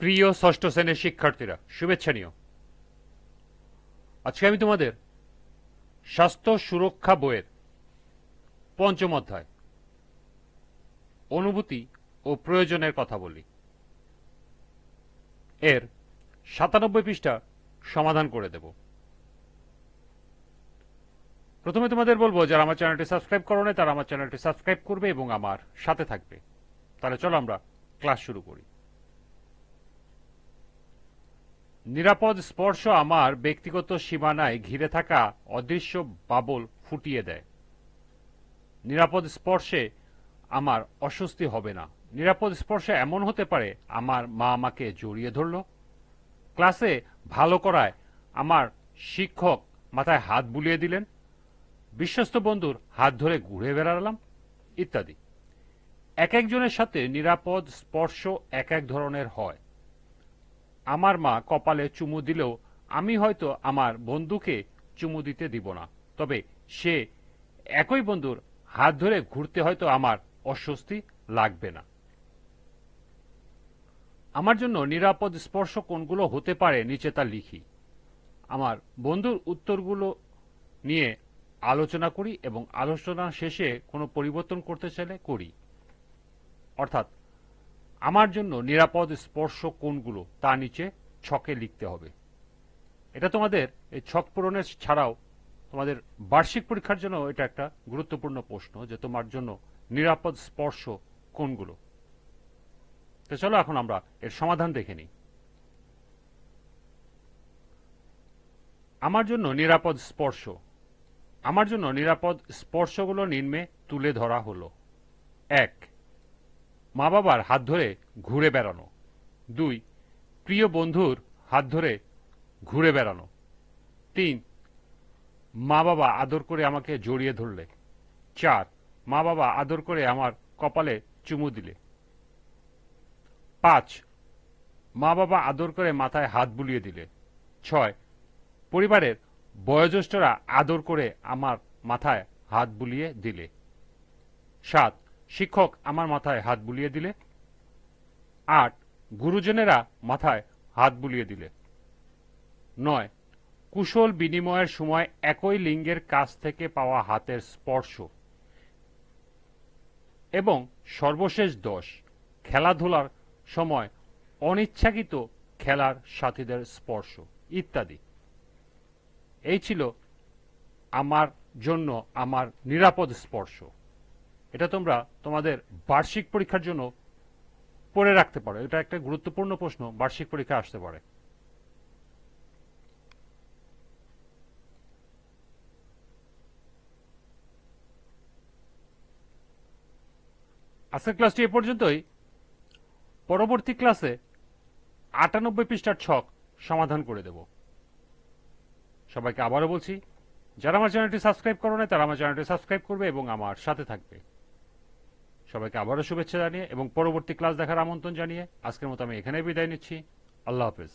প্রিয় ষষ্ঠ শ্রেণির শিক্ষার্থীরা, শুভেচ্ছা নিও। আজকে আমি তোমাদের স্বাস্থ্য সুরক্ষা বইয়ের পঞ্চম অধ্যায়, অনুভূতি ও প্রয়োজনের কথা বলি। এর সাতানব্বই পৃষ্ঠা সমাধান করে দেব। প্রথমে তোমাদের বলব, যারা আমার চ্যানেলটি সাবস্ক্রাইব করো নাই তারা আমার চ্যানেলটি সাবস্ক্রাইব করবে এবং আমার সাথে থাকবে। তাহলে চলো আমরা ক্লাস শুরু করি। নিরাপদ স্পর্শ আমার ব্যক্তিগত সীমানায় ঘিরে থাকা অদৃশ্য বাবল ফুটিয়ে দেয়। নিরাপদ স্পর্শে আমার অস্বস্তি হবে না। নিরাপদ স্পর্শে এমন হতে পারে, আমার মা আমাকে জড়িয়ে ধরল। ক্লাসে ভালো করায় আমার শিক্ষক মাথায় হাত বুলিয়ে দিলেন। বিশ্বস্ত বন্ধুর হাত ধরে ঘুরে বেড়ালাম, ইত্যাদি। এক একজনের সাথে নিরাপদ স্পর্শ এক এক ধরনের হয়। আমার মা কপালে চুমু দিলেও আমি হয়তো আমার বন্ধুকে চুমু দিতে দিব না। তবে সে একই বন্ধুর হাত ধরে ঘুরতে হয়তো আমার অস্বস্তি লাগবে না। আমার জন্য নিরাপদ স্পর্শ কোনগুলো হতে পারে নিচে তা লিখি। আমার বন্ধুর উত্তরগুলো নিয়ে আলোচনা করি এবং আলোচনা শেষে কোনো পরিবর্তন করতে চাইলে করি। অর্থাৎ আমার জন্য নিরাপদ স্পর্শ কোনগুলো? তা নিচে ছকে লিখতে হবে। এটা তোমাদের এই ছক পূরণের ছাড়াও তোমাদের বার্ষিক পরীক্ষার জন্য এটা একটা গুরুত্বপূর্ণ প্রশ্ন যে তোমার জন্য নিরাপদ স্পর্শ কোনগুলো? তো চলো এখন আমরা এর সমাধান দেখে নিই। আমার জন্য নিরাপদ স্পর্শ। আমার জন্য নিরাপদ স্পর্শগুলো নিম্নে তুলে ধরা হলো। এক মা বাবার হাত ধরে ঘুরে বেড়ানো। দুই, প্রিয় বন্ধুর হাত ধরে ঘুরে বেড়ানো। তিন মা বাবা আদর করে আমাকে জড়িয়ে ধরলে। চার মা বাবা আদর করে আমার কপালে চুমু দিলে। পাঁচ মা বাবা আদর করে মাথায় হাত বুলিয়ে দিলে। ছয়, পরিবারের বয়োজ্যেষ্ঠরা আদর করে আমার মাথায় হাত বুলিয়ে দিলে। সাত শিক্ষক আমার মাথায় হাত বুলিয়ে দিলে, আট, গুরুজনেরা মাথায় হাত বুলিয়ে দিলে। নয়, কুশল বিনিময়ের সময় একই লিঙ্গের কাছ থেকে পাওয়া হাতের স্পর্শ। এবং সর্বশেষ দশ, খেলাধুলার সময় অনিচ্ছাকৃত খেলার সাথীদের স্পর্শ, ইত্যাদি। এই ছিল আমার জন্য আমার নিরাপদ স্পর্শ। এটা তোমরা তোমাদের বার্ষিক পরীক্ষার জন্য পড়ে রাখতে পারো। এটা একটা গুরুত্বপূর্ণ প্রশ্ন, বার্ষিক পরীক্ষা আসতে পারে। আজকের ক্লাসটি এ পর্যন্তই। পরবর্তী ক্লাসে আটানব্বই পৃষ্ঠার ছক সমাধান করে দেব। সবাইকে আবারও বলছি, যারা আমার চ্যানেলটি সাবস্ক্রাইব করো না তারা আমার চ্যানেলটি সাবস্ক্রাইব করবে এবং আমার সাথে থাকবে। সবাইকে আবারও শুভেচ্ছা জানিয়ে এবং পরবর্তী ক্লাস দেখার আমন্ত্রণ জানিয়ে আজকের মতো আমি এখানে বিদায় নিচ্ছি। আল্লাহ হাফেজ।